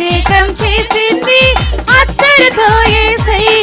అభిషేకం చేసింది. అత్తరుతో ఏసయ్యను